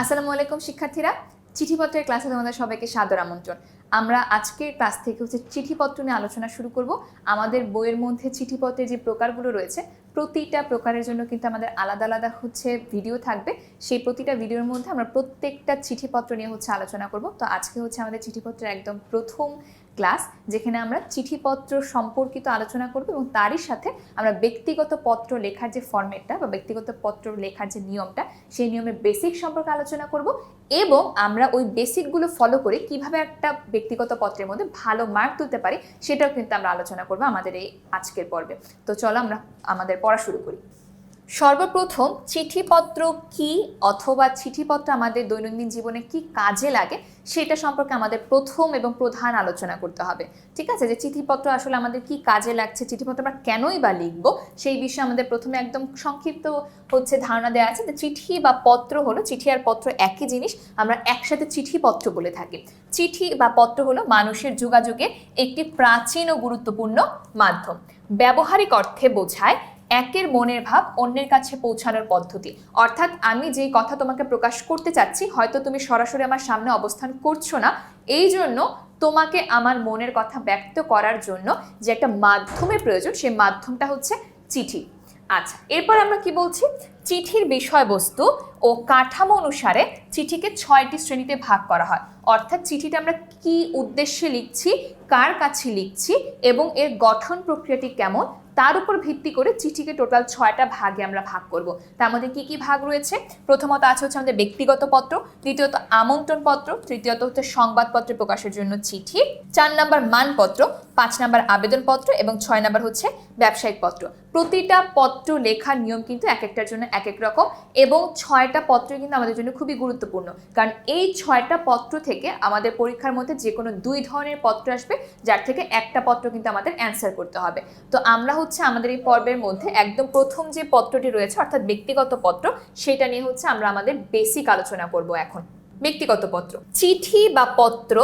আসসালামু আলাইকুম, শিক্ষার্থীরা। চিঠিপত্রের ক্লাসে তোমাদের সবাইকে সাদর আমন্ত্রণ। আমরা আজকের ক্লাস থেকে হচ্ছে চিঠিপত্র নিয়ে আলোচনা শুরু করব। আমাদের বইয়ের মধ্যে চিঠিপত্রের যে প্রকারগুলো রয়েছে, প্রতিটা প্রকারের জন্য কিন্তু আমাদের আলাদা আলাদা হচ্ছে ভিডিও থাকবে। সেই প্রতিটা ভিডিওর মধ্যে আমরা প্রত্যেকটা চিঠিপত্র নিয়ে হচ্ছে আলোচনা করব। তো আজকে হচ্ছে আমাদের চিঠিপত্রের একদম প্রথম ক্লাস যেখানে আমরা চিঠিপত্র সম্পর্কিত আলোচনা করব এবং তারই সাথে আমরা ব্যক্তিগত পত্র লেখার যে ফরম্যাটটা বা ব্যক্তিগত পত্র লেখার যে নিয়মটা, সেই নিয়মের বেসিক সম্পর্কে আলোচনা করব এবং আমরা ওই বেসিকগুলো ফলো করে কীভাবে একটা ব্যক্তিগত পত্রের মধ্যে ভালো মার্ক তুলতে পারি, সেটাও কিন্তু আমরা আলোচনা করব আমাদের এই আজকের পর্বে। তো চলো আমরা আমাদের পড়া শুরু করি। সর্বপ্রথম চিঠিপত্র কি অথবা চিঠিপত্র আমাদের দৈনন্দিন জীবনে কি কাজে লাগে সেটা সম্পর্কে আমাদের প্রথম এবং প্রধান আলোচনা করতে হবে। ঠিক আছে? যে চিঠিপত্র আসলে আমাদের কি কাজে লাগছে, চিঠিপত্র আমরা কেনই বা লিখব, সেই বিষয়ে আমাদের প্রথমে একদম সংক্ষিপ্ত হচ্ছে ধারণা দেওয়া আছে যে চিঠি বা পত্র হলো, চিঠি আর পত্র একই জিনিস, আমরা একসাথে চিঠিপত্র বলে থাকি। চিঠি বা পত্র হলো মানুষের যোগাযোগের একটি প্রাচীন ও গুরুত্বপূর্ণ মাধ্যম। ব্যবহারিক অর্থে বোঝায় একের মনের ভাব অন্যের কাছে পৌঁছানোর পদ্ধতি। অর্থাৎ আমি যেই কথা তোমাকে প্রকাশ করতে চাচ্ছি, হয়তো তুমি সরাসরি আমার সামনে অবস্থান করছ না। এই জন্য তোমাকে আমার মনের কথা ব্যক্ত করার জন্য যে একটা মাধ্যমের প্রয়োজন, সেই মাধ্যমটা হচ্ছে চিঠি। আচ্ছা এরপর আমরা কি বলছি? চিঠির বিষয়বস্তু ও কাঠামো অনুসারে চিঠিকে ছয়টি শ্রেণীতে ভাগ করা হয়। অর্থাৎ চিঠিটা আমরা কি উদ্দেশ্যে লিখছি, কার কাছে লিখছি এবং এর গঠন প্রক্রিয়াটি কেমন তার উপর ভিত্তি করে চিঠিকে টোটাল ছয়টা ভাগে আমরা ভাগ করব। তার মধ্যে কি কি ভাগ রয়েছে? প্রথমত আছে হচ্ছে আমাদের ব্যক্তিগত পত্র, দ্বিতীয়ত আমন্ত্রণ পত্র, তৃতীয়ত হচ্ছে সংবাদপত্রে প্রকাশের জন্য চিঠি, চার নাম্বার মানপত্র, পাঁচ নাম্বার আবেদনপত্র এবং ছয় নাম্বার হচ্ছে ব্যবসায়িক পত্র। প্রতিটা পত্র লেখার নিয়ম কিন্তু এক একটার জন্য এক এক রকম এবং ছয়টা পত্র কিন্তু আমাদের জন্য খুবই গুরুত্বপূর্ণ। কারণ এই ছয়টা পত্র থেকে আমাদের পরীক্ষার মধ্যে যে কোনো দুই ধরনের পত্র আসবে, যার থেকে একটা পত্র কিন্তু আমাদের অ্যান্সার করতে হবে। তো আমরা হচ্ছে আমাদের এই পর্বের মধ্যে একদম প্রথম যে পত্রটি রয়েছে, অর্থাৎ ব্যক্তিগত পত্র, সেটা নিয়ে হচ্ছে আমরা আমাদের বেসিক আলোচনা করব এখন। ব্যক্তিগত পত্র। চিঠি বা পত্র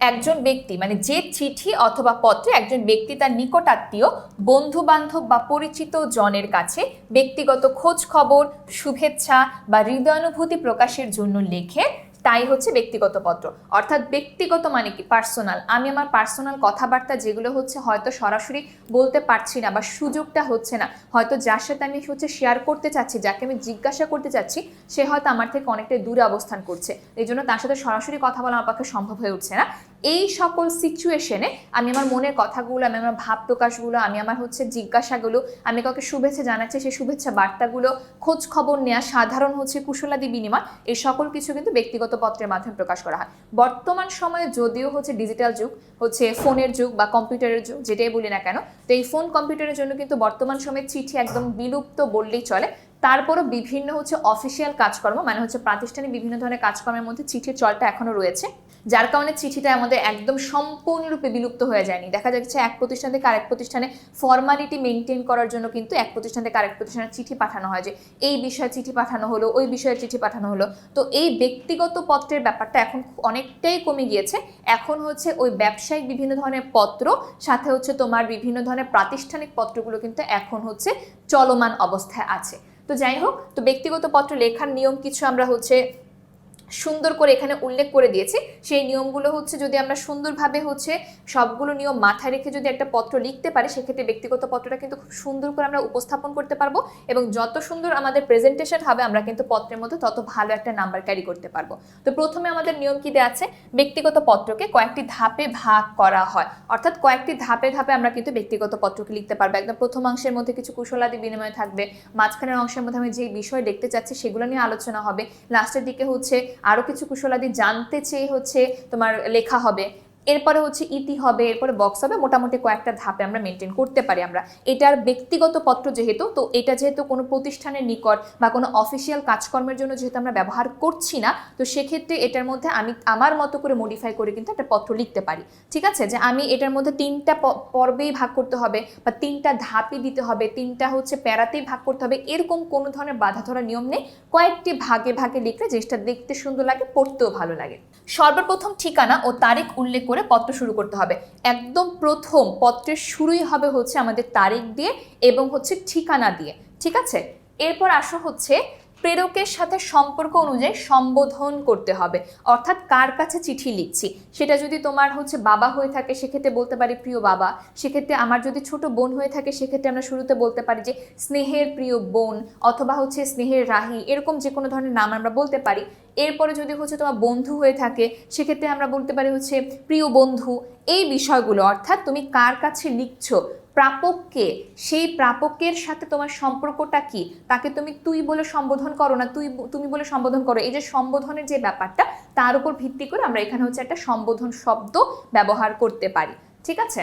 একজন ব্যক্তি মানে যে চিঠি অথবা পত্রে একজন ব্যক্তি তার নিকটাত্মীয় বন্ধু বান্ধব বা পরিচিত জনের কাছে ব্যক্তিগত খোঁজ খবর, শুভেচ্ছা বা হৃদয়ানুভূতি প্রকাশের জন্য লেখে তাই হচ্ছে ব্যক্তিগত পত্র। অর্থাৎ ব্যক্তিগত মানে কি? পার্সোনাল। আমি আমার পার্সোনাল কথাবার্তা যেগুলো হচ্ছে হয়তো সরাসরি বলতে পারছি না বা সুযোগটা হচ্ছে না। হয়তো যার সাথে আমি হচ্ছে শেয়ার করতে চাচ্ছি, যাকে আমি জিজ্ঞাসা করতে চাচ্ছি, সে হয়তো আমার থেকে অনেকটাই দূরে অবস্থান করছে। এই জন্য তার সাথে সরাসরি কথা বলা আমার পক্ষে সম্ভব হয়ে উঠছে না। এই সকল সিচুয়েশনে আমি আমার মনের কথাগুলো, আমি আমার ভাব প্রকাশগুলো আমি আমার হচ্ছে জিজ্ঞাসাগুলো, আমি কাউকে শুভেচ্ছা জানাচ্ছি, সেই শুভেচ্ছা বার্তাগুলো খোঁজ খবর নেওয়া, সাধারণ হচ্ছে কুশলাদি বিনিময়, এই সকল কিছু কিন্তু ব্যক্তিগত পত্রের মাধ্যমে প্রকাশ করা হয়। বর্তমান সময়ে যদিও হচ্ছে ডিজিটাল যুগ, হচ্ছে ফোনের যুগ বা কম্পিউটারের যুগ, যেটাই বলি না কেন, তো এই ফোন কম্পিউটারের জন্য কিন্তু বর্তমান সময়ে চিঠি একদম বিলুপ্ত বললেই চলে। তারপরও বিভিন্ন হচ্ছে অফিসিয়াল কাজকর্ম মানে হচ্ছে প্রাতিষ্ঠানিক বিভিন্ন ধরনের কাজকর্মের মধ্যে চিঠির চলটা এখনও রয়েছে। যার কারণে চিঠিটা আমাদের একদম সম্পূর্ণরূপে বিলুপ্ত হয়ে যায়নি। দেখা যাচ্ছে এক প্রতিষ্ঠান থেকে আরেক প্রতিষ্ঠানে ফর্মালিটি মেনটেন করার জন্য কিন্তু এক প্রতিষ্ঠান থেকে আরেক প্রতিষ্ঠানে চিঠি পাঠানো হয় যে, এই বিষয়ে চিঠি পাঠানো হলো, ওই বিষয়ে চিঠি পাঠানো হলো। তো এই ব্যক্তিগত পত্রের ব্যাপারটা এখন অনেকটাই কমে গিয়েছে। এখন হচ্ছে ওই ব্যবসায়িক বিভিন্ন ধরনের পত্র, সাথে হচ্ছে তোমার বিভিন্ন ধরনের প্রাতিষ্ঠানিক পত্রগুলো কিন্তু এখন হচ্ছে চলমান অবস্থায় আছে। তো যাই হোক, তো ব্যক্তিগত পত্র লেখার নিয়ম কিছু আমরা হচ্ছে সুন্দর করে এখানে উল্লেখ করে দিয়েছে। সেই নিয়মগুলো হচ্ছে যদি আমরা সুন্দরভাবে হচ্ছে সবগুলো নিয়ম মাথায় রেখে যদি একটা পত্র লিখতে পারি, সেক্ষেত্রে ব্যক্তিগত পত্রটা কিন্তু খুব সুন্দর করে আমরা উপস্থাপন করতে পারব এবং যত সুন্দর আমাদের প্রেজেন্টেশন হবে, আমরা কিন্তু পত্রের মধ্যে তত ভালো একটা নাম্বার ক্যারি করতে পারব। তো প্রথমে আমাদের নিয়ম কি দেওয়া আছে? ব্যক্তিগত পত্রকে কয়েকটি ধাপে ভাগ করা হয়। অর্থাৎ কয়েকটি ধাপে ধাপে আমরা কিন্তু ব্যক্তিগত পত্রকে লিখতে পারব। একদম প্রথম অংশের মধ্যে কিছু কুশলাদি বিনিময় থাকবে। মাঝখানের অংশের মধ্যে আমি যে বিষয় দেখতে চাচ্ছি, সেগুলো নিয়ে আলোচনা হবে। লাস্টের দিকে হচ্ছে আরও কিছু কুশলাদি জানতে চেয়ে হচ্ছে তোমার লেখা হবে। এরপরে হচ্ছে ইতি হবে, এরপরে বক্স হবে, মোটামুটি কয়েকটা ধাপে আমরা মেনটেন করতে পারি আমরা। এটার ব্যক্তিগত পত্র যেহেতু, তো এটা যেহেতু কোনো প্রতিষ্ঠানের নিকট বা কোনো অফিসিয়াল কাজকর্মের জন্য যেহেতু আমরা ব্যবহার করছি না, তো সেক্ষেত্রে এটার মধ্যে আমি আমার মতো করে মডিফাই করে কিন্তু একটা পত্র লিখতে পারি। ঠিক আছে? যে আমি এটার মধ্যে তিনটা পর্বেই ভাগ করতে হবে বা তিনটা ধাপই দিতে হবে, তিনটা হচ্ছে প্যারাতেই ভাগ করতে হবে, এরকম কোনো ধরনের বাধা ধরা নিয়ম নেই। কয়েকটি ভাগে ভাগে লিখলে জিনিসটা দেখতে সুন্দর লাগে, পড়তেও ভালো লাগে। সর্বপ্রথম ঠিকানা ও তারিখ উল্লেখ করে পত্র শুরু করতে হবে। একদম প্রথম পত্রের শুরুই হবে হচ্ছে আমাদের তারিখ দিয়ে এবং হচ্ছে ঠিকানা দিয়ে। ঠিক আছে? এরপর আসো হচ্ছে প্রেরকের সাথে সম্পর্ক অনুযায়ী সম্বোধন করতে হবে। অর্থাৎ কার কাছে চিঠি লিখছি? সেটা যদি তোমার হচ্ছে বাবা হয়ে থাকে, সেক্ষেত্রে বলতে পারি প্রিয় বাবা। সেক্ষেত্রে আমার যদি ছোট বোন হয়ে থাকে, সেক্ষেত্রে আমরা শুরুতে বলতে পারি যে স্নেহের প্রিয় বোন অথবা হচ্ছে স্নেহের রাহি, এরকম যে কোনো ধরনের নাম আমরা বলতে পারি। এরপরে যদি হচ্ছে তোমার বন্ধু হয়ে থাকে, সেক্ষেত্রে আমরা বলতে পারি হচ্ছে প্রিয় বন্ধু। এই বিষয়গুলো, অর্থাৎ তুমি কার কাছে লিখছো? প্রাপককে, সেই প্রাপকের সাথে তোমার সম্পর্কটা কি? তাকে তুমি তুই বলে সম্বোধন করো না, তুই তুমি বলে সম্বোধন করো। এই যে সম্বোধনের যে ব্যাপারটা, তার উপর ভিত্তি করে আমরা এখানে হচ্ছে একটা সম্বোধন শব্দ ব্যবহার করতে পারি। ঠিক আছে?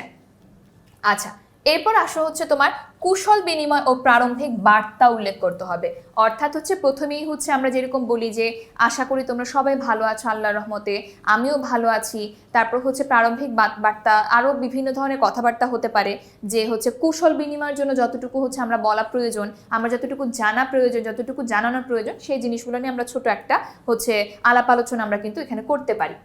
আচ্ছা এরপর আসো হচ্ছে তোমার কুশল বিনিময় ও প্রারম্ভিক বার্তা উল্লেখ করতে হবে। অর্থাৎ হচ্ছে প্রথমেই হচ্ছে আমরা যেরকম বলি যে, আশা করি তোমরা সবাই ভালো আছো আল্লাহ রহমতে, আমিও ভালো আছি। তারপর হচ্ছে প্রারম্ভিক বার্তা আরও বিভিন্ন ধরনের কথাবার্তা হতে পারে যে হচ্ছে কুশল বিনিময়ের জন্য যতটুকু হচ্ছে আমরা বলা প্রয়োজন, আমরা যতটুকু জানা প্রয়োজন, যতটুকু জানানোর প্রয়োজন, সেই জিনিসগুলো নিয়ে আমরা ছোট একটা হচ্ছে আলাপ আলোচনা আমরা কিন্তু এখানে করতে পারি।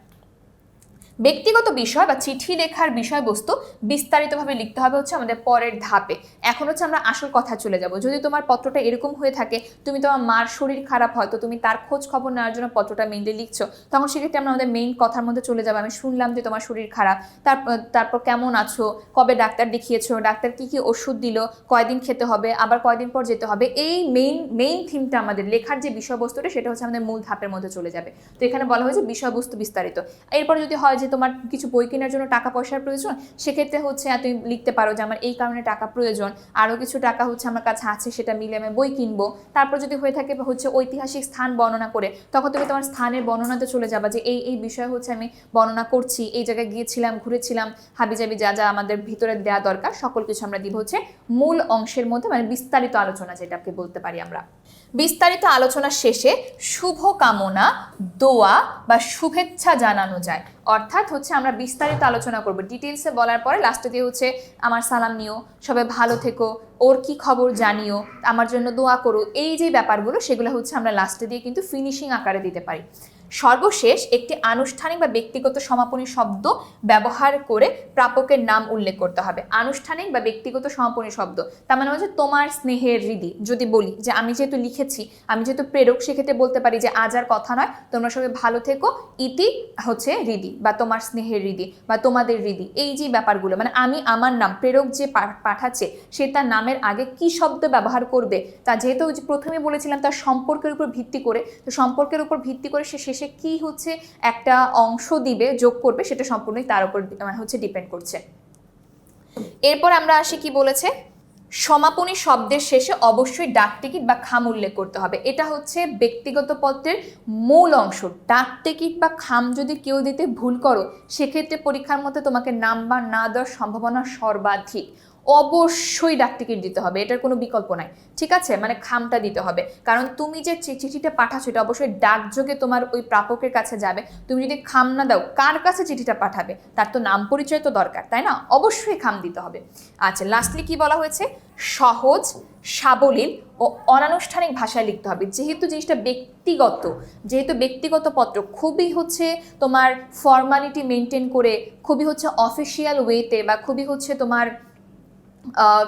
ব্যক্তিগত বিষয় বা চিঠি লেখার বিষয়বস্তু বিস্তারিতভাবে লিখতে হবে হচ্ছে আমাদের পরের ধাপে। এখন হচ্ছে আমরা আসল কথা চলে যাব। যদি তোমার পত্রটা এরকম হয়ে থাকে, তুমি তোমার মার শরীর খারাপ হয়, তো তুমি তার খোঁজ খবর নেওয়ার জন্য পত্রটা মেইনলি লিখছো, তখন সেক্ষেত্রে আমরা আমাদের মেইন কথার মধ্যে চলে যাব। আমি শুনলাম যে তোমার শরীর খারাপ তারপর তারপর কেমন আছো, কবে ডাক্তার দেখিয়েছো, ডাক্তার কি কি ওষুধ দিল, কয়দিন খেতে হবে, আবার কয়দিন পর যেতে হবে, এই মেইন মেইন থিমটা আমাদের, লেখার যে বিষয়বস্তুটা, সেটা হচ্ছে আমাদের মূল ধাপের মধ্যে চলে যাবে। তো এখানে বলা হয়েছে বিষয়বস্তু বিস্তারিত। এরপর যদি হয় যে তোমার কিছু বই কেনার জন্য টাকা পয়সার প্রয়োজন? সেক্ষেত্রে হচ্ছে তুমি লিখতে পারো যে আমার এই কারণে টাকা প্রয়োজন। আরও কিছু টাকা হচ্ছে আমার কাছে আছে, সেটা মিলে আমি বই কিনবো। তারপর যদি হয়ে থাকে হচ্ছে ঐতিহাসিক স্থান বর্ণনা করে, তখন তুমি তোমার স্থানের বর্ণনাতে চলে যাবা যে এই এই বিষয় হচ্ছে আমি বর্ণনা করছি। এই জায়গায় গিয়েছিলাম, ঘুরেছিলাম, হাবিজাবি যা যা আমাদের ভিতরে দেওয়া দরকার, সকল কিছু আমরা দিব হচ্ছে মূল অংশের মধ্যে মানে বিস্তারিত আলোচনা, যেটাকে বলতে পারি আমরা। বিস্তারিত আলোচনা শেষে শুভ কামনা দোয়া বা শুভেচ্ছা জানানো যায়। অর্থাৎ হচ্ছে আমরা বিস্তারিত আলোচনা করব। ডিটেলসে বলার পরে লাস্টে দিয়ে হচ্ছে, আমার সালাম নিও, সবাই ভালো থেকো, ওর কি খবর জানিও, আমার জন্য দোয়া করো। এই যে ব্যাপারগুলো, সেগুলো হচ্ছে আমরা লাস্টে দিয়ে কিন্তু ফিনিশিং আকারে দিতে পারি। সর্বশেষ একটি আনুষ্ঠানিক বা ব্যক্তিগত সমাপনী শব্দ ব্যবহার করে প্রাপকের নাম উল্লেখ করতে হবে। আনুষ্ঠানিক বা ব্যক্তিগত সমাপনী শব্দ। তার মানে হচ্ছে তোমার স্নেহের হৃদি যদি বলি যে আমি যেহেতু লিখেছি, আমি যেহেতু প্রেরক, সেক্ষেত্রে বলতে পারি যে আজ আর কথা নয়, তোমরা সবাই ভালো থেকো। ইতি হচ্ছে হৃদি বা তোমার স্নেহের হৃদি বা তোমাদের হৃদি এই যে ব্যাপারগুলো মানে আমি আমার নাম, প্রেরক যে পাঠাচ্ছে, সে তার নামের আগে কি শব্দ ব্যবহার করবে? তা যেহেতু প্রথমে বলেছিলাম তার সম্পর্কের উপর ভিত্তি করে, তো সম্পর্কের উপর ভিত্তি করে সে শেষে কি হচ্ছে একটা অংশ দিবে, যোগ করবে, সেটা সম্পূর্ণই তার উপর মানে হচ্ছে ডিপেন্ড করছে। এরপর আমরা আসি কি বলেছে? সমাপনী শব্দের শেষে অবশ্যই ডাক টিকিট বা খাম উল্লেখ করতে হবে। এটা হচ্ছে ব্যক্তিগত পত্রের মূল অংশ। ডাক টিকিট বা খাম যদি কেউ দিতে ভুল করো, সেক্ষেত্রে পরীক্ষার মধ্যে তোমাকে নাম্বার না দেওয়ার সম্ভাবনা সর্বাধিক। অবশ্যই ডাক টিকিট দিতে হবে, এটার কোনো বিকল্প নাই। ঠিক আছে? মানে খামটা দিতে হবে। কারণ তুমি যে চিঠিটা পাঠাচ্ছ, এটা অবশ্যই ডাকযোগে তোমার ওই প্রাপকের কাছে যাবে। তুমি যদি খাম না দাও, কার কাছে চিঠিটা পাঠাবে? তার তো নাম পরিচয় তো দরকার, তাই না? অবশ্যই খাম দিতে হবে। আচ্ছা লাস্টলি কি বলা হয়েছে? সহজ, সাবলীল ও অনানুষ্ঠানিক ভাষায় লিখতে হবে। যেহেতু জিনিসটা ব্যক্তিগত, যেহেতু ব্যক্তিগত পত্র, খুবই হচ্ছে তোমার ফর্মালিটি মেনটেন করে, খুবই হচ্ছে অফিসিয়াল ওয়েতে বা খুবই হচ্ছে তোমার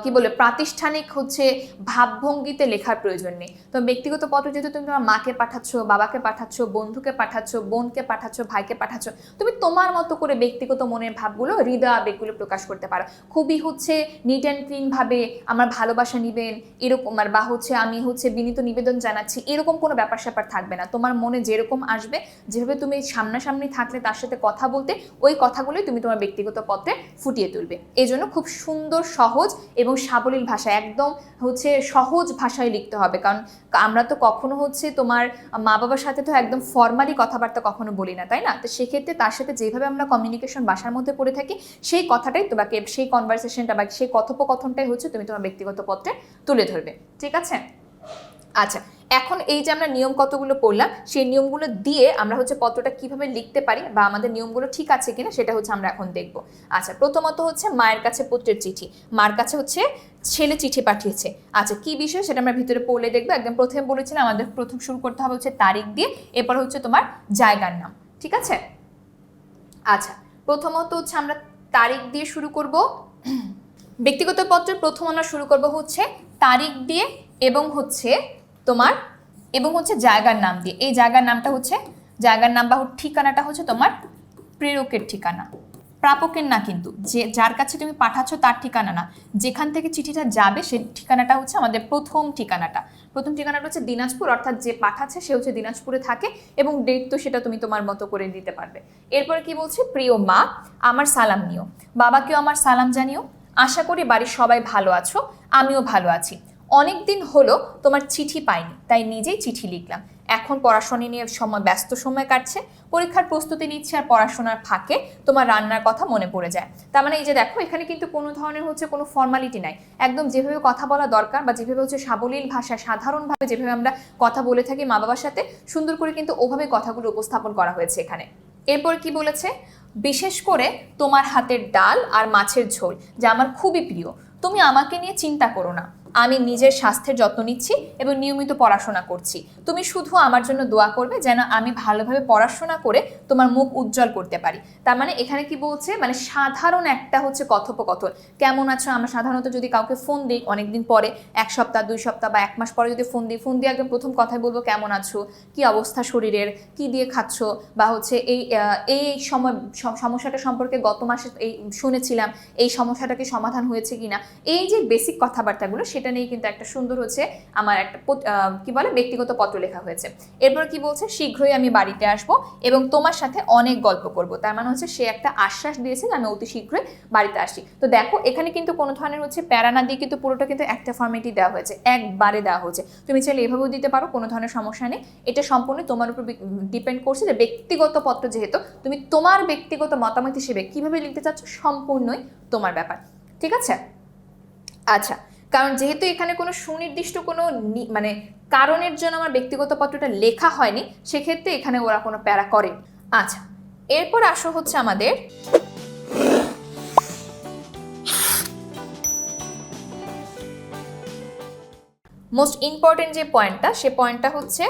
কি বলে, প্রাতিষ্ঠানিক হচ্ছে ভাবভঙ্গিতে লেখার প্রয়োজন নেই। তো ব্যক্তিগত পত্র যেহেতু তুমি তোমার মাকে পাঠাচ্ছ, বাবাকে পাঠাচ্ছ, বন্ধুকে পাঠাচ্ছ, বোনকে পাঠাচ্ছ, ভাইকে পাঠাচ্ছ, তুমি তোমার মতো করে ব্যক্তিগত মনের ভাবগুলো, হৃদয় আবেগগুলো প্রকাশ করতে পারো। খুবই হচ্ছে নিট অ্যান্ড ক্লিনভাবে আমার ভালোবাসা নিবেন, এরকম আর বা হচ্ছে আমি হচ্ছে বিনীত নিবেদন জানাচ্ছি, এরকম কোনো ব্যাপার স্যাপার থাকবে না। তোমার মনে যেরকম আসবে, যেভাবে তুমি সামনাসামনি থাকলে তার সাথে কথা বলতে, ওই কথাগুলোই তুমি তোমার ব্যক্তিগত পত্রে ফুটিয়ে তুলবে। এই জন্য খুব সুন্দর, সহজ এবং সাবলীল ভাষা, একদম হচ্ছে সহজ ভাষায় লিখতে হবে। কারণ আমরা তো কখনো হচ্ছে তোমার মা বাবার সাথে তো একদম ফর্মালি কথাবার্তা কখনো বলি না, তাই না? তো সেক্ষেত্রে তার সাথে যেভাবে আমরা কমিউনিকেশন বাসার মধ্যে পড়ে থাকি, সেই কথাটাই তোমাকে, সেই কনভারসেশনটা বা সেই কথোপকথনটাই হচ্ছে তুমি তোমার ব্যক্তিগত পত্রে তুলে ধরবে। ঠিক আছে? আচ্ছা এখন এই যে আমরা নিয়ম কতগুলো পড়লাম, সেই নিয়মগুলো দিয়ে আমরা হচ্ছে পত্রটা কীভাবে লিখতে পারি বা আমাদের নিয়মগুলো ঠিক আছে কিনা সেটা হচ্ছে আমরা এখন দেখব। আচ্ছা প্রথমত হচ্ছে মায়ের কাছে পুত্রের চিঠি। মার কাছে হচ্ছে ছেলে চিঠি পাঠিয়েছে। আচ্ছা কি বিষয় সেটা আমরা ভিতরে পড়লে দেখব। একদম প্রথমে বলেছিলাম, আমাদের প্রথম শুরু করতে হবে হচ্ছে তারিখ দিয়ে, এরপর হচ্ছে তোমার জায়গার নাম। ঠিক আছে? আচ্ছা প্রথমত হচ্ছে আমরা তারিখ দিয়ে শুরু করব। ব্যক্তিগত পত্রের প্রথম আমরা শুরু করব হচ্ছে তারিখ দিয়ে এবং হচ্ছে তোমার এবং হচ্ছে জায়গার নাম দিয়ে। এই জায়গার নামটা হচ্ছে, জায়গার নাম বা ঠিকানাটা হচ্ছে তোমার প্রেরকের ঠিকানা। প্রাপকের না কিন্তু, যে যার কাছে তুমি পাঠাচ্ছ তার ঠিকানা না। যেখান থেকে চিঠিটা যাবে সেই ঠিকানাটা হচ্ছে আমাদের প্রথম ঠিকানাটা। প্রথম ঠিকানাটা হচ্ছে দিনাজপুর, অর্থাৎ যে পাঠাচ্ছে সে হচ্ছে দিনাজপুরে থাকে এবং ডেট তো সেটা তুমি তোমার মতো করে দিতে পারবে। এরপরে কি বলছে? প্রিয় মা, আমার সালাম নিও। বাবাকেও আমার সালাম জানিও। আশা করি বাড়ির সবাই ভালো আছো, আমিও ভালো আছি। অনেক দিন হলো তোমার চিঠি পাইনি, তাই নিজেই চিঠি লিখলাম। এখন পড়াশোনা নিয়ে সময়, ব্যস্ত সময় কাটছে, পরীক্ষার প্রস্তুতি নিচ্ছে আর পড়াশোনার ফাঁকে তোমার রান্নার কথা মনে পড়ে যায়। তার মানে এই যে দেখো, এখানে কিন্তু কোনো ধরনের হচ্ছে কোনো ফর্মালিটি নাই। একদম যেভাবে কথা বলা দরকার বা যেভাবে হচ্ছে সাবলীল ভাষা, সাধারণভাবে যেভাবে আমরা কথা বলে থাকি মা বাবার সাথে, সুন্দর করে কিন্তু ওভাবে কথাগুলো উপস্থাপন করা হয়েছে এখানে। এরপর কি বলেছে? বিশেষ করে তোমার হাতের ডাল আর মাছের ঝোল, যা আমার খুবই প্রিয়। তুমি আমাকে নিয়ে চিন্তা করো না। আমি নিজের স্বাস্থ্যের যত্ন নিচ্ছি এবং নিয়মিত পড়াশোনা করছি। তুমি শুধু আমার জন্য দোয়া করবে যেন আমি ভালোভাবে পড়াশোনা করে তোমার মুখ উজ্জ্বল করতে পারি। তার মানে এখানে কি বলছে? মানে সাধারণ একটা হচ্ছে কথোপকথন। কেমন আছো? আমরা সাধারণত যদি কাউকে ফোন দিই অনেকদিন পরে, এক সপ্তাহ, দুই সপ্তাহ বা এক মাস পরে যদি ফোন দিই, ফোন দিয়ে একদম প্রথম কথাই বলব, কেমন আছো? কি অবস্থা শরীরের? কি দিয়ে খাচ্ছ? বা হচ্ছে এই এই সময় সমস্যাটা সম্পর্কে গত মাসে এই শুনেছিলাম, এই সমস্যাটাকে সমাধান হয়েছে কিনা? এই যে বেসিক কথাবার্তাগুলো সেটা নিয়ে কিন্তু একটা সুন্দর হচ্ছে আমার একটা কি বলে, ব্যক্তিগত পত্র লেখা হয়েছে। এরপর কি বলছে? শীঘ্রই আমি বাড়িতে আসব এবং তোমার সাথে অনেক গল্প করব। তার মানে হচ্ছে সে একটা আশ্বাস দিয়েছে আমি অতি শীঘ্রই বাড়িতে আসি তো দেখো, এখানে কিন্তু কোনো ধরনের হচ্ছে প্যারা না দিয়ে কিন্তু পুরোটা কিন্তু একটা ফর্মেটই দেওয়া হয়েছে। একবারে দেওয়া হয়েছে। তুমি চাইলে এভাবেও দিতে পারো, কোনো ধরনের সমস্যা নেই। এটা সম্পূর্ণ তোমার উপর ডিপেন্ড করছে যে ব্যক্তিগত পত্র যেহেতু, তুমি তোমার ব্যক্তিগত মতামত হিসেবে কীভাবে লিখতে চাচ্ছ, সম্পূর্ণই তোমার ব্যাপার। ঠিক আছে? আচ্ছা কারণ যেহেতু এখানে কোনো সুনির্দিষ্ট কোনো মানে কারণের জন্য আমার ব্যক্তিগত পত্রটা লেখা হয়নি, সেক্ষেত্রে এখানে ওরা কোনো প্যারা করে আচ্ছা এরপর আসো হচ্ছে আমাদের মোস্ট ইম্পর্টেন্ট যে পয়েন্টটা, সে পয়েন্টটা হচ্ছে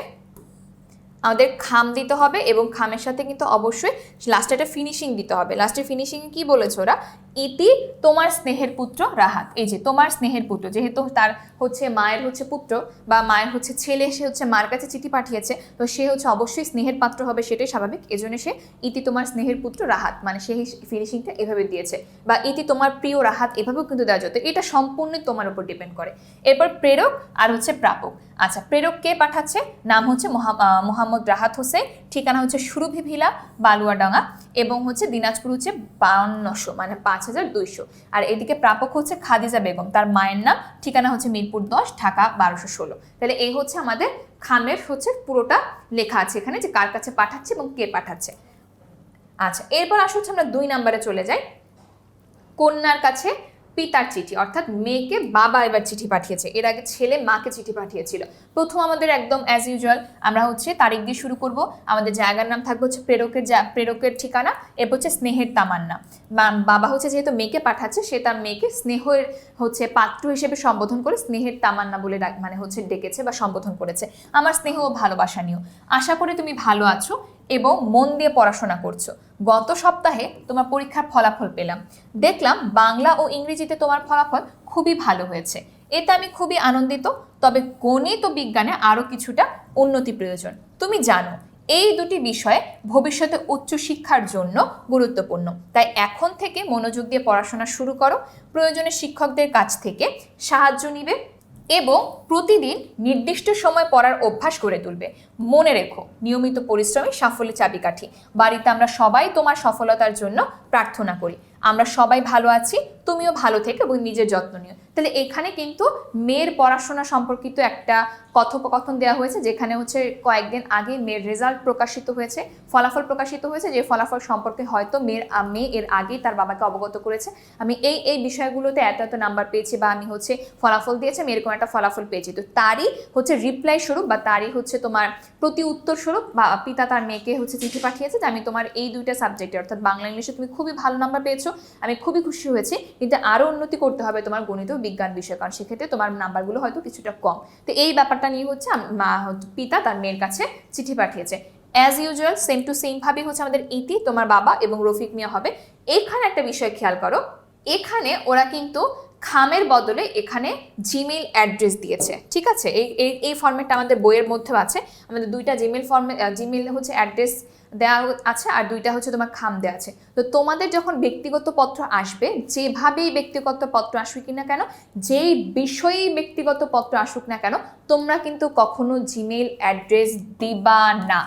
আমাদের খাম দিতে হবে এবং খামের সাথে কিন্তু অবশ্যই লাস্টে একটা ফিনিশিং দিতে হবে। লাস্টে ফিনিশিং কি বলেছে ওরা? ইতি তোমার স্নেহের পুত্র রাহাত। এই যে তোমার স্নেহের পুত্র, যেহেতু তার হচ্ছে মায়ের হচ্ছে পুত্র বা মায়ের হচ্ছে ছেলে, সে হচ্ছে মার কাছে চিঠি পাঠিয়েছে, তো সে হচ্ছে অবশ্যই স্নেহের পাত্র হবে সেটাই স্বাভাবিক। এজন্য সে ইতি তোমার স্নেহের পুত্র রাহাত মানে সেই ফিনিশিংটা এভাবে দিয়েছে। বা ইতি তোমার প্রিয় রাহাত এভাবেও কিন্তু দেওয়া যেত। এটা সম্পূর্ণই তোমার উপর ডিপেন্ড করে। এরপর প্রেরক আর হচ্ছে প্রাপক। আচ্ছা প্রেরক কে পাঠাচ্ছে? নাম হচ্ছে মোহাম- মোহাম্মদ রাহাত হোসেন। ঠিকানা হচ্ছে সুরভি ভিলা, বালুয়াডাঙ্গা এবং হচ্ছে দিনাজপুর হচ্ছে বাউন্নশো মানে পাঁচ আর এদিকে প্রাপক হচ্ছে খাদিজা বেগম, তার মায়ের নাম, ঠিকানা হচ্ছে মিরপুর দশ, ঢাকা বারোশো ষোলো। তাহলে এই হচ্ছে আমাদের খামের হচ্ছে পুরোটা লেখা আছে এখানে, যে কার কাছে পাঠাচ্ছে এবং কে পাঠাচ্ছে। আচ্ছা এরপর আসা হচ্ছে আমরা দুই নাম্বারে চলে যাই। কন্যার কাছে পিতার চিঠি, অর্থাৎ মেয়েকে বাবা এবার চিঠি পাঠিয়েছে। এর আগে ছেলে মাকে চিঠি পাঠিয়েছিল। প্রথম আমাদের একদম অ্যাজ ইউজুয়াল আমরা হচ্ছে তারিখ দিয়ে শুরু করব। আমাদের জায়গার নাম থাকবে হচ্ছে প্রেরকের যা, প্রেরকের ঠিকানা, এরপর হচ্ছে স্নেহের তামান্না। বাবা হচ্ছে যেহেতু মেয়েকে পাঠাচ্ছে, সে তার মেয়েকে স্নেহের হচ্ছে পাত্র হিসেবে সম্বোধন করে স্নেহের তামান্না বলে মানে হচ্ছে ডেকেছে বা সম্বোধন করেছে। আমার স্নেহ ও ভালোবাসা নিয়েও আশা করি তুমি ভালো আছো। এবং মন দিয়ে পড়াশোনা করছ। গত সপ্তাহে তোমার পরীক্ষার ফলাফল পেলাম। দেখলাম বাংলা ও ইংরেজিতে তোমার ফলাফল খুবই ভালো হয়েছে। এতে আমি খুবই আনন্দিত, তবে গণিত ও বিজ্ঞানে আরও কিছুটা উন্নতি প্রয়োজন। তুমি জানো, এই দুটি বিষয়ে ভবিষ্যতে উচ্চশিক্ষার জন্য গুরুত্বপূর্ণ। তাই এখন থেকে মনোযোগ দিয়ে পড়াশোনা শুরু করো। প্রয়োজনে শিক্ষকদের কাছ থেকে সাহায্য নিবে। এবং প্রতিদিন নির্দিষ্ট সময় পড়ার অভ্যাস করে তুলবে। মনে রেখো, নিয়মিত পরিশ্রমই সাফল্যের চাবিকাঠি। বাড়িতে আমরা সবাই তোমার সফলতার জন্য প্রার্থনা করি। আমরা সবাই ভালো আছি তুমিও ভালো থেকে এবং নিজের যত্ন নিও। তাহলে এখানে কিন্তু মেয়ের পড়াশোনা সম্পর্কিত একটা কথোপকথন দেওয়া হয়েছে, যেখানে হচ্ছে কয়েকদিন আগে মেয়ের রেজাল্ট প্রকাশিত হয়েছে, ফলাফল প্রকাশিত হয়েছে, যে ফলাফল সম্পর্কে হয়তো মেয়ের মেয়ে এর আগেই তার বাবাকে অবগত করেছে। আমি এই এই বিষয়গুলোতে এত এত নাম্বার পেয়েছি বা আমি হচ্ছে ফলাফল দিয়েছি, আমি এরকম একটা ফলাফল পেয়েছি। তো তারই হচ্ছে রিপ্লাই স্বরূপ বা তারই হচ্ছে তোমার প্রতি উত্তর স্বরূপ বা পিতা তার মেয়েকে হচ্ছে চিঠি পাঠিয়েছে যে আমি তোমার এই দুইটা সাবজেক্টে অর্থাৎ বাংলা, ইংলিশে তুমি খুবই ভালো নাম্বার পেয়েছ, আমি খুবই খুশি হয়েছি। কিন্তু আরও উন্নতি করতে হবে তোমার গণিত বিজ্ঞান বিষয়, কারণ সেক্ষেত্রে তোমার নাম্বারগুলো হয়তো কিছুটা কম। তো এই ব্যাপারটা নিয়ে হচ্ছে মা পিতা তার মেয়ের কাছে চিঠি পাঠিয়েছে। As usual same to same ভাবে হচ্ছে আমাদের ইতি, তোমার বাবা এবং রফিক মিয়া হবে। এখানে একটা বিষয় খেয়াল করো, এখানে ওরা কিন্তু খামের বদলে এখানে জিমেইল অ্যাড্রেস দিয়েছে। ঠিক আছে? এই এই ফর্মেটটা আমাদের বইয়ের মধ্যেও আছে। আমাদের দুইটা জিমেল ফর্মে জিমেল হচ্ছে অ্যাড্রেস দেওয়া আছে আর দুইটা হচ্ছে তোমার খাম দেওয়া আছে। তো তোমাদের যখন ব্যক্তিগত পত্র আসবে, যেভাবেই ব্যক্তিগত পত্র আসুক না কেন, যেই বিষয়েই ব্যক্তিগত পত্র আসুক না কেন, তোমরা কিন্তু কখনো জিমেইল অ্যাড্রেস দিবা না।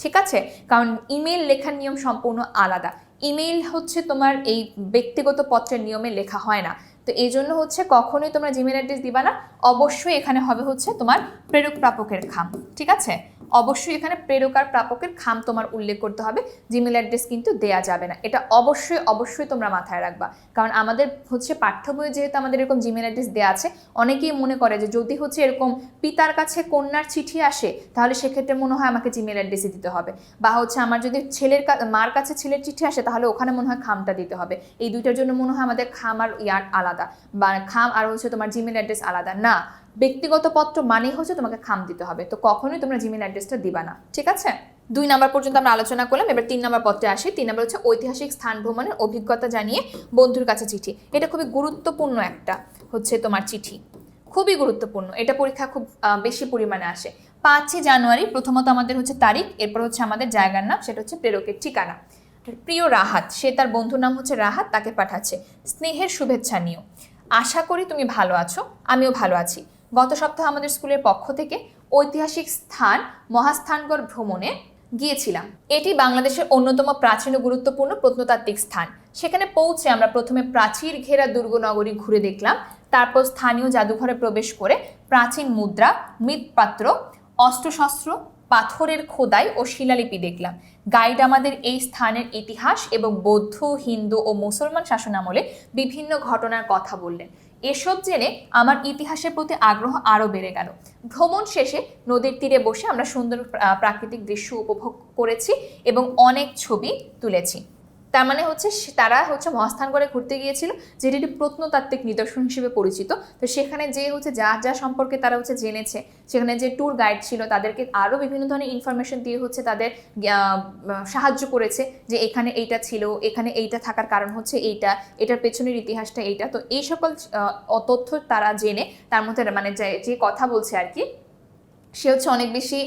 ঠিক আছে? কারণ ইমেল লেখার নিয়ম সম্পূর্ণ আলাদা। ইমেইল হচ্ছে তোমার এই ব্যক্তিগত পত্রের নিয়মে লেখা হয় না। তো এই জন্য হচ্ছে কখনোই তোমরা জিমেল অ্যাড্রেস দিবা না। অবশ্যই এখানে হবে হচ্ছে তোমার প্রেরক প্রাপকের খাম, ঠিক আছে? অবশ্যই এখানে প্রেরক আর প্রাপকের খাম তোমার উল্লেখ করতে হবে। জিমেল অ্যাড্রেস কিন্তু দেয়া যাবে না। এটা অবশ্যই অবশ্যই তোমরা মাথায় রাখবা। কারণ আমাদের হচ্ছে পাঠ্য বইয়ে যেহেতু আমাদের এরকম জিমেল অ্যাড্রেস দেওয়া আছে, অনেকেই মনে করে যে যদি হচ্ছে এরকম পিতার কাছে কন্যার চিঠি আসে, তাহলে সেক্ষেত্রে মনে হয় আমাকে জিমেল অ্যাড্রেসই দিতে হবে। বা হচ্ছে আমার যদি ছেলের মার কাছে ছেলের চিঠি আসে, তাহলে ওখানে মনে হয় খামটা দিতে হবে। এই দুইটার জন্য মনে হয় আমাদের খাম আর ইয়ার আলাদা। বা খাম আর হচ্ছে তোমার জিমেল অ্যাড্রেস আলাদা। না, ব্যক্তিগত পত্র মানেই হচ্ছে তোমাকে খাম দিতে হবে। তো কখনোই তোমরা জিমেল অ্যাড্রেসটা দিবা না। ঠিক আছে? দুই নাম্বার পর্যন্ত আমরা আলোচনা করলাম। এবার তিন নাম্বার পত্রে আসি। তিন নাম্বার হচ্ছে ঐতিহাসিক স্থান ভ্রমণের অভিজ্ঞতা জানিয়ে বন্ধুর কাছে চিঠি। এটা খুবই গুরুত্বপূর্ণ একটা হচ্ছে তোমার চিঠি। খুবই গুরুত্বপূর্ণ। এটা পরীক্ষা খুব বেশি পরিমাণে আসে। পাঁচই জানুয়ারি প্রথমত আমাদের হচ্ছে তারিখ, এরপর হচ্ছে আমাদের জায়গার নাম, সেটা হচ্ছে প্রেরকের ঠিকানা। প্রিয় রাহাত, সে তার বন্ধুর নাম হচ্ছে রাহাত, তাকে পাঠাচ্ছে। স্নেহের শুভেচ্ছা নিও। আশা করি তুমি ভালো আছো, আমিও ভালো আছি। গত সপ্তাহে আমাদের স্কুলের পক্ষ থেকে ঐতিহাসিক স্থান, মহাস্থানগড় ভ্রমণে গিয়েছিলাম। এটি বাংলাদেশের অন্যতম প্রাচীন ও গুরুত্বপূর্ণ প্রত্নতাত্ত্বিক স্থান। সেখানে পৌঁছে আমরা প্রথমে প্রাচীর ঘেরা দুর্গনগরী ঘুরে দেখলাম, তারপর স্থানীয় জাদুঘরে প্রবেশ করে প্রাচীন মুদ্রা, মৃৎপাত্র, অস্ত্রশস্ত্র পাথরের খোদাই ও শিলালিপি দেখলাম। গাইড আমাদের এই স্থানের ইতিহাস এবং বৌদ্ধ, হিন্দু ও মুসলমান শাসন আমলে বিভিন্ন ঘটনার কথা বললেন। এসব জেনে আমার ইতিহাসের প্রতি আগ্রহ আরও বেড়ে গেল। ভ্রমণ শেষে নদীর তীরে বসে আমরা সুন্দর প্রাকৃতিক দৃশ্য উপভোগ করেছি এবং অনেক ছবি তুলেছি। তার মানে হচ্ছে তারা হচ্ছে মহাস্থানগড়ে ঘুরতে গিয়েছিল, যেটি একটি প্রত্নতাত্ত্বিক নিদর্শন হিসেবে পরিচিত। তো সেখানে যে হচ্ছে যা যা সম্পর্কে তারা হচ্ছে জেনেছে, সেখানে যে ট্যুর গাইড ছিল, তাদেরকে আরও বিভিন্ন ধরনের ইনফরমেশন দিয়ে হচ্ছে তাদের সাহায্য করেছে যে এখানে এইটা ছিল, এখানে এইটা থাকার কারণ হচ্ছে এইটা, এটার পেছনের ইতিহাসটা এইটা। তো এই সকল তথ্য তারা জেনে, তার মধ্যে মানে যে কথা বলছে আর কি সে হচ্ছে অনেক বেশি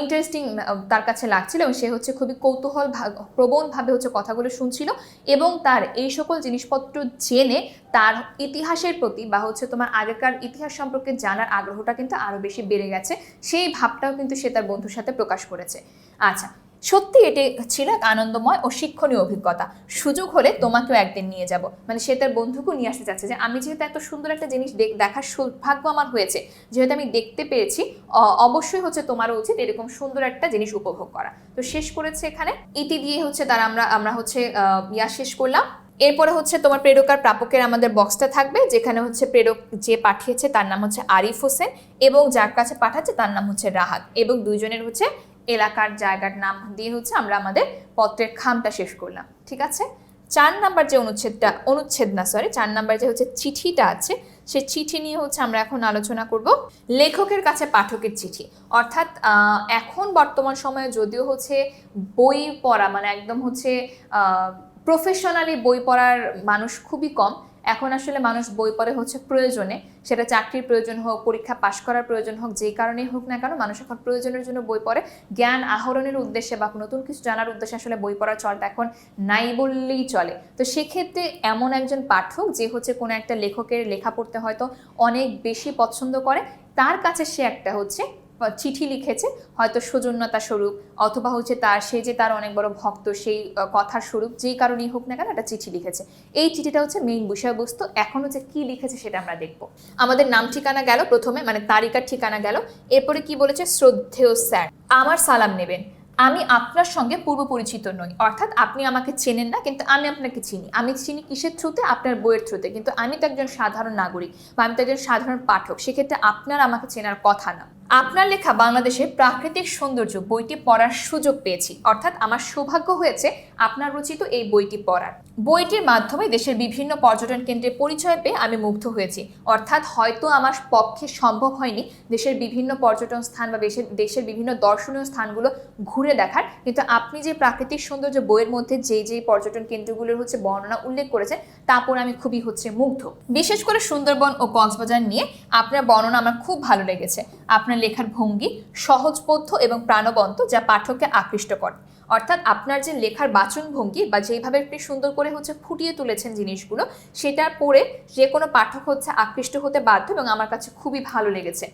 ইন্টারেস্টিং তার কাছে লাগছিল এবং সে হচ্ছে খুবই কৌতূহল প্রবণভাবে হচ্ছে কথাগুলো শুনছিল এবং তার এই সকল জিনিসপত্র জেনে তার ইতিহাসের প্রতি বা হচ্ছে তোমার আগেকার ইতিহাস সম্পর্কে জানার আগ্রহটা কিন্তু আরও বেশি বেড়ে গেছে। সেই ভাবটাও কিন্তু সে তার বন্ধুর সাথে প্রকাশ করেছে। আচ্ছা সত্যি এটি ছিল এক আনন্দময় ও শিক্ষণীয় অভিজ্ঞতা। সুযোগ হলে তোমাকেও একদিন নিয়ে যাব। মানে সে তার বন্ধুকেও নিয়ে আসতে চাচ্ছে যে, আমি যেহেতু এত সুন্দর একটা জিনিস দেখ- দেখার সৌভাগ্য আমার হয়েছে, যেহেতু আমি দেখতে পেরেছি অবশ্যই হচ্ছে তোমারও উচিত এরকম সুন্দর একটা জিনিস উপভোগ করা। তো শেষ করেছে এখানে। ইতি দিয়ে হচ্ছে তারা আমরা আমরা হচ্ছে ইয়া শেষ করলাম। এরপরে হচ্ছে তোমার প্রেরক আর প্রাপকের আমাদের বক্সটা থাকবে, যেখানে হচ্ছে প্রেরক যে পাঠিয়েছে তার নাম হচ্ছে আরিফ হোসেন এবং যার কাছে পাঠাচ্ছে তার নাম হচ্ছে রাহাত এবং দুইজনের হচ্ছে এলাকার জায়গার নাম দিয়ে হচ্ছে আমরা আমাদের পত্রের খামটা শেষ করলাম, ঠিক আছে? চার নাম্বার যে অনুচ্ছেদটা, অনুচ্ছেদ না সরি চার নাম্বার যে হচ্ছে চিঠিটা আছে, সে চিঠি নিয়ে হচ্ছে আমরা এখন আলোচনা করব লেখকের কাছে পাঠকের চিঠি। অর্থাৎ এখন বর্তমান সময়ে যদিও হচ্ছে বই পড়া মানে একদম হচ্ছে প্রফেশনালি বই পড়ার মানুষ খুবই কম এখন আসলে মানুষ বই পড়ে হচ্ছে প্রয়োজনে। সেটা চাকরির প্রয়োজন হোক, পরীক্ষা পাশ করার প্রয়োজন হোক, যে কারণেই হোক না কেন মানুষ এখন প্রয়োজনের জন্য বই পড়ে। জ্ঞান আহরণের উদ্দেশ্যে বা নতুন কিছু জানার উদ্দেশ্যে আসলে বই পড়ার চলটা এখন নাই বললেই চলে। তো সেক্ষেত্রে এমন একজন পাঠক যে হচ্ছে কোনো একটা লেখকের লেখা পড়তে হয়তো অনেক বেশি পছন্দ করে, তার কাছে সে একটা হচ্ছে চিঠি লিখেছে, হয়তো সৌজন্যতা স্বরূপ, অথবা হচ্ছে তার, সে যে তার অনেক বড় ভক্ত, সেই কথার স্বরূপ, যেই কারণেই হোক না কেন একটা চিঠি লিখেছে। এই চিঠিটা হচ্ছে মেইন বিষয়বস্তু। এখন হচ্ছে কি লিখেছে সেটা আমরা দেখব। আমাদের নাম ঠিকানা গেল প্রথমে মানে তারিকার ঠিকানা গেল। এরপরে কি বলেছে? শ্রদ্ধেয় স্যার। আমার সালাম নেবেন। আমি আপনার সঙ্গে পূর্ব পরিচিত নই। অর্থাৎ আপনি আমাকে চেনেন না, কিন্তু আমি আপনাকে চিনি। আমি চিনি কিসের থ্রুতে আপনার বইয়ের থ্রুতে কিন্তু আমি তো একজন সাধারণ নাগরিক বা আমি তো একজন সাধারণ পাঠক, সেক্ষেত্রে আপনার আমাকে চেনার কথা না। আপনার লেখা বাংলাদেশের প্রাকৃতিক সৌন্দর্য বইটি পড়ার সুযোগ পেয়েছি। অর্থাৎ আমার সৌভাগ্য হয়েছে আপনার রচিত এই বইটি পড়ার। বইটির মাধ্যমে দেশের বিভিন্ন পর্যটন কেন্দ্রের পরিচয় পেয়ে আমি মুগ্ধ হয়েছি। অর্থাৎ হয়তো আমার পক্ষে সম্ভব হয়নি দেশের বিভিন্ন পর্যটন স্থান বা দেশের দেশের বিভিন্ন দর্শনীয় স্থানগুলো ঘুরে ঘুরে দেখার। কিন্তু আপনি যে প্রাকৃতিক সৌন্দর্য বইয়ের মধ্যে যে যে পর্যটন কেন্দ্রগুলোর হচ্ছে বর্ণনা উল্লেখ করেছেন, তা পরে আমি খুবই হচ্ছে মুগ্ধ। বিশেষ করে সুন্দরবন ও কক্সবাজার নিয়ে আপনার বর্ণনা আমার খুব ভালো লেগেছে। আপনার লেখার ভঙ্গি সহজবোধ্য এবং প্রাণবন্ত যা পাঠককে আকৃষ্ট করে। অর্থাৎ আপনার যে লেখার বাচন ভঙ্গি বা যেইভাবে আপনি সুন্দর করে হচ্ছে ফুটিয়ে তুলেছেন জিনিসগুলো, সেটা পড়ে যে কোনো পাঠক হচ্ছে আকৃষ্ট হতে বাধ্য এবং আমার কাছে খুবই ভালো লেগেছে।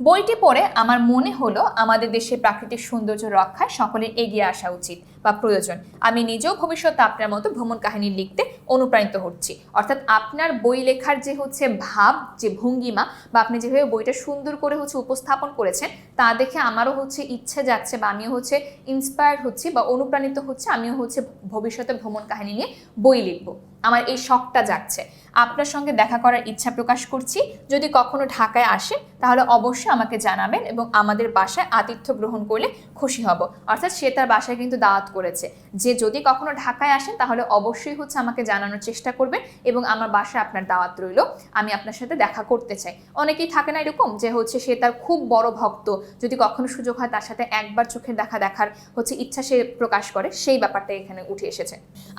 বইটি পড়ে আমার মনে হলো আমাদের দেশের প্রাকৃতিক সৌন্দর্য রক্ষায় সকলের এগিয়ে আসা উচিত। বা প্রয়োজন। আমি নিজেও ভবিষ্যতে আপনার মতো ভ্রমণ কাহিনী লিখতে অনুপ্রাণিত হচ্ছি। অর্থাৎ আপনার বই লেখার যে হচ্ছে ভাব, যে ভঙ্গিমা বা আপনি যেভাবে বইটা সুন্দর করে হচ্ছে উপস্থাপন করেছেন, তা দেখে আমারও হচ্ছে ইচ্ছে যাচ্ছে বা আমিও হচ্ছে ইন্সপায়ার হচ্ছি বা অনুপ্রাণিত হচ্ছে, আমিও হচ্ছে ভবিষ্যতে ভ্রমণ কাহিনী নিয়ে বই লিখব। আমার এই শখটা জাগছে। আপনার সঙ্গে দেখা করার ইচ্ছা প্রকাশ করছি। যদি কখনো ঢাকায় আসে তাহলে অবশ্যই আমাকে জানাবেন এবং আমাদের বাসায় আতিথ্য গ্রহণ করলে খুশি হব। অর্থাৎ সে তার বাসায় কিন্তু দাওয়াত করেছে। যে যদি কখনো ঢাকায় আসেন তাহলে অবশ্যই হচ্ছে আমাকে জানানোর চেষ্টা করবেন এবং আমার বাসায় আপনার দাওয়াত রইল। আমি আপনার সাথে দেখা করতে চাই। অনেকেই থাকে না এরকম যে হচ্ছে সে তার খুব বড় ভক্ত। যদি কখনো সুযোগ হয় তার সাথে একবার চোখের দেখা দেখার হচ্ছে ইচ্ছা সে প্রকাশ করে, সেই ব্যাপারটা এখানে উঠে এসেছে।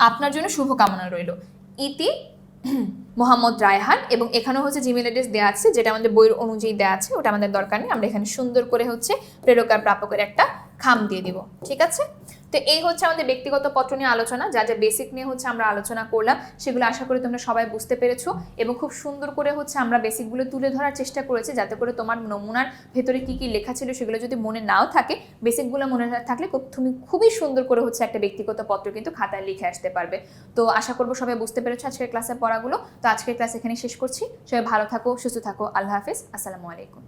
আপনার জন্য শুভকামনা রইল। ইতি মোহাম্মদ রায়হান এবং এখানেও হচ্ছে জিমেল অ্যাড্রেস দেওয়া আছে, যেটা আমাদের বইয়ের অনুযায়ী দেওয়া আছে, ওটা আমাদের দরকার নেই। আমরা এখানে সুন্দর করে হচ্ছে প্রেরকার প্রাপকের একটা খাম দিয়ে দিব। ঠিক আছে? তো এই হচ্ছে আমাদের ব্যক্তিগত পত্র নিয়ে আলোচনা, যা যা বেসিক নিয়ে হচ্ছে আমরা আলোচনা করলাম, সেগুলো আশা করি তোমরা সবাই বুঝতে পেরেছ এবং খুব সুন্দর করে হচ্ছে আমরা বেসিকগুলো তুলে ধরার চেষ্টা করেছি, যাতে করে তোমার নমুনার ভেতরে কি কি লেখা ছিল সেগুলো যদি মনে নাও থাকে বেসিকগুলো মনে থাকলে তুমি খুবই সুন্দর করে হচ্ছে একটা ব্যক্তিগত পত্র কিন্তু খাতায় লিখে আসতে পারবে। তো আশা করব সবাই বুঝতে পেরেছ আজকের ক্লাসের পড়াগুলো। তো আজকের ক্লাস এখানে শেষ করছি, সবাই ভালো থাকো, সুস্থ থাকো, আল্লাহ হাফিজ, আসসালামু আলাইকুম।